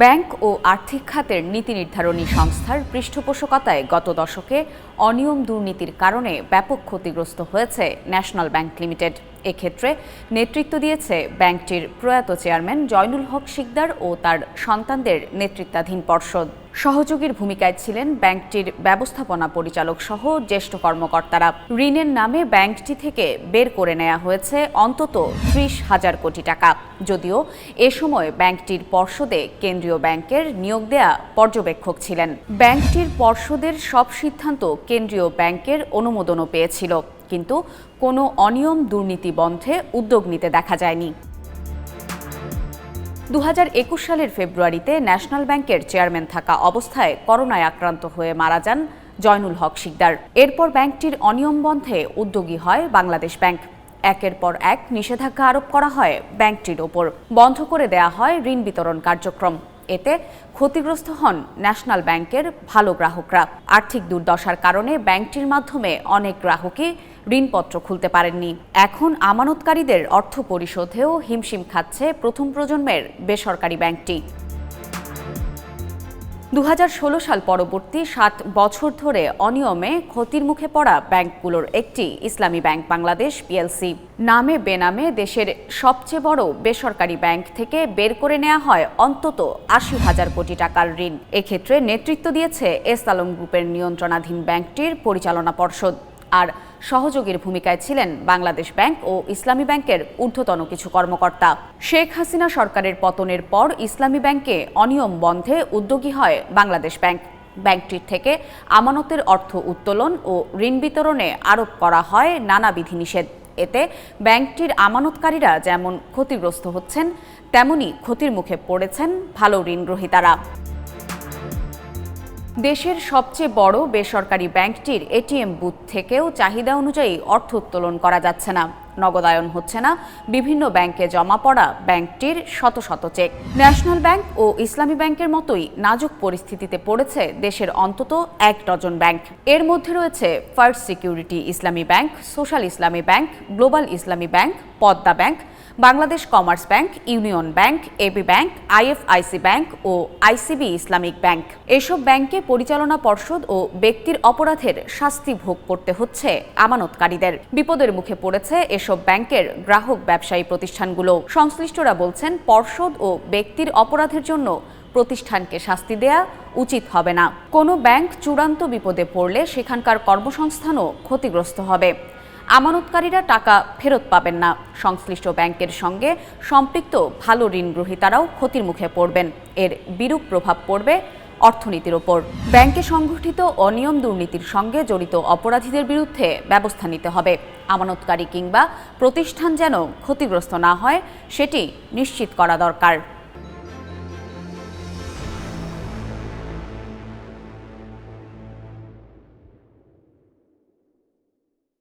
Bank ও আর্থিক খাতের নীতি নির্ধারণী সংস্থার পৃষ্ঠপোষকতায় গত দশকে অনিয়ম দুর্নীতির কারণে ব্যাপক ক্ষতিগ্রস্ত হয়েছে ন্যাশনাল ব্যাংক লিমিটেড। এক্ষেত্রে নেতৃত্ব দিয়েছে ব্যাংকটির প্রয়াত চেয়ারম্যান জয়নুল হক শিকদার ও তার সন্তানদের নেতৃত্বাধীন পর্ষদ। সহযোগীর ভূমিকায় ছিলেন ব্যাংকটির ব্যবস্থাপনা পরিচালক সহ জ্যেষ্ঠ কর্মকর্তারা। ঋণের নামে ব্যাংকটি থেকে বের করে নেওয়া হয়েছে অন্তত ত্রিশ হাজার কোটি টাকা। যদিও এ সময় ব্যাংকটির পর্ষদে কেন্দ্রীয় ব্যাংকের নিয়োগ দেয়া পর্যবেক্ষক ছিলেন। ব্যাংকটির পর্ষদের সব সিদ্ধান্ত কেন্দ্রীয় ব্যাংকের অনুমোদনও পেয়েছিল। কিন্তু কোনো অনিয়ম দুর্নীতি বন্ধে উদ্যোগ নিতে দেখা যায়নি। দু হাজার একুশ সালের ফেব্রুয়ারিতে ন্যাশনাল ব্যাংকের চেয়ারম্যান থাকা অবস্থায় করোনায় আক্রান্ত হয়ে মারা যান জয়নুল হক শিকদার। এরপর ব্যাংকটির অনিয়ম বন্ধে উদ্যোগী হয় বাংলাদেশ ব্যাংক। একের পর এক নিষেধাজ্ঞা আরোপ করা হয় ব্যাংকটির ওপর। বন্ধ করে দেয়া হয় ঋণ বিতরণ কার্যক্রম। এতে ক্ষতিগ্রস্ত হন ন্যাশনাল ব্যাংকের ভালো গ্রাহকরা। আর্থিক দুর্দশার কারণে ব্যাংকটির মাধ্যমে অনেক গ্রাহকই ঋণপত্র খুলতে পারেননি। এখন আমানতকারীদের অর্থ পরিশোধেও হিমশিম খাচ্ছে প্রথম প্রজন্মের বেসরকারি ব্যাংকটি। দু হাজার ষোলো সাল পরবর্তী সাত বছর ধরে অনিয়মে ক্ষতির মুখে পড়া ব্যাংকগুলোর একটি ইসলামী ব্যাংক বাংলাদেশ, পিএলসি। নামে বেনামে দেশের সবচেয়ে বড় বেসরকারি ব্যাংক থেকে বের করে নেওয়া হয় অন্তত আশি হাজার কোটি টাকার ঋণ। এক্ষেত্রে নেতৃত্ব দিয়েছে এস আলম গ্রুপের নিয়ন্ত্রণাধীন ব্যাংকটির পরিচালনা পর্ষদ। আর সহযোগীর ভূমিকায় ছিলেন বাংলাদেশ ব্যাংক ও ইসলামী ব্যাংকের ঊর্ধ্বতন কিছু কর্মকর্তা। শেখ হাসিনা সরকারের পতনের পর ইসলামী ব্যাংকে অনিয়ম বন্ধে উদ্যোগী হয় বাংলাদেশ ব্যাংক। ব্যাংকটির থেকে আমানতের অর্থ উত্তোলন ও ঋণ বিতরণে আরোপ করা হয় নানা বিধিনিষেধ। এতে ব্যাংকটির আমানতকারীরা যেমন ক্ষতিগ্রস্ত হচ্ছেন, তেমনি ক্ষতির মুখে পড়েছেন ভালো ঋণগ্রহীতারা দেশের সবচেয়ে বড় বেসরকারি ব্যাংকটির এটিএম বুথ থেকেও চাহিদা অনুযায়ী অর্থ উত্তোলন করা যাচ্ছে না। নগদায়ন হচ্ছে না। বিভিন্ন ব্যাংকে জমা পড়া ব্যাংকটির শত শত চেক। ন্যাশনাল ব্যাংক ও ইসলামী ব্যাংকের মতোই নাজুক পরিস্থিতিতে পড়েছে দেশের অন্তত এক ডজন ব্যাংক। এর মধ্যে রয়েছে First Security Islami Bank, Social Islami Bank, Global Islami Bank, Padma Bank Bangladesh Commerce Bank, Union Bank AB Bank IFIC Bank ও আইসিবি ইসলামিক ব্যাংক। এসব ব্যাংকে পরিচালনা পর্ষদ ও ব্যক্তির অপরাধের শাস্তি ভোগ করতে হচ্ছে আমানতকারীদের। বিপদের মুখে পড়েছে এসব ব্যাংকের গ্রাহক ব্যবসায়ী প্রতিষ্ঠানগুলো। সংশ্লিষ্টরা বলছেন, পর্ষদ ও ব্যক্তির অপরাধের জন্য প্রতিষ্ঠানকে শাস্তি দেয়া উচিত হবে না। কোনো ব্যাংক চূড়ান্ত বিপদে পড়লে সেখানকার কর্মসংস্থানও ক্ষতিগ্রস্ত হবে। আমানতকারীরা টাকা ফেরত পাবেন না। সংশ্লিষ্ট ব্যাংকের সঙ্গে সম্পৃক্ত ভালো ঋণ গ্রহীতারাও ক্ষতির মুখে পড়বেন। এর বিরূপ প্রভাব পড়বে অর্থনীতির ওপর। ব্যাংকে সংঘটিত অনিয়ম দুর্নীতির সঙ্গে জড়িত অপরাধীদের বিরুদ্ধে ব্যবস্থা নিতে হবে। আমানতকারী কিংবা প্রতিষ্ঠান যেন ক্ষতিগ্রস্ত না হয়, সেটি নিশ্চিত করা দরকার।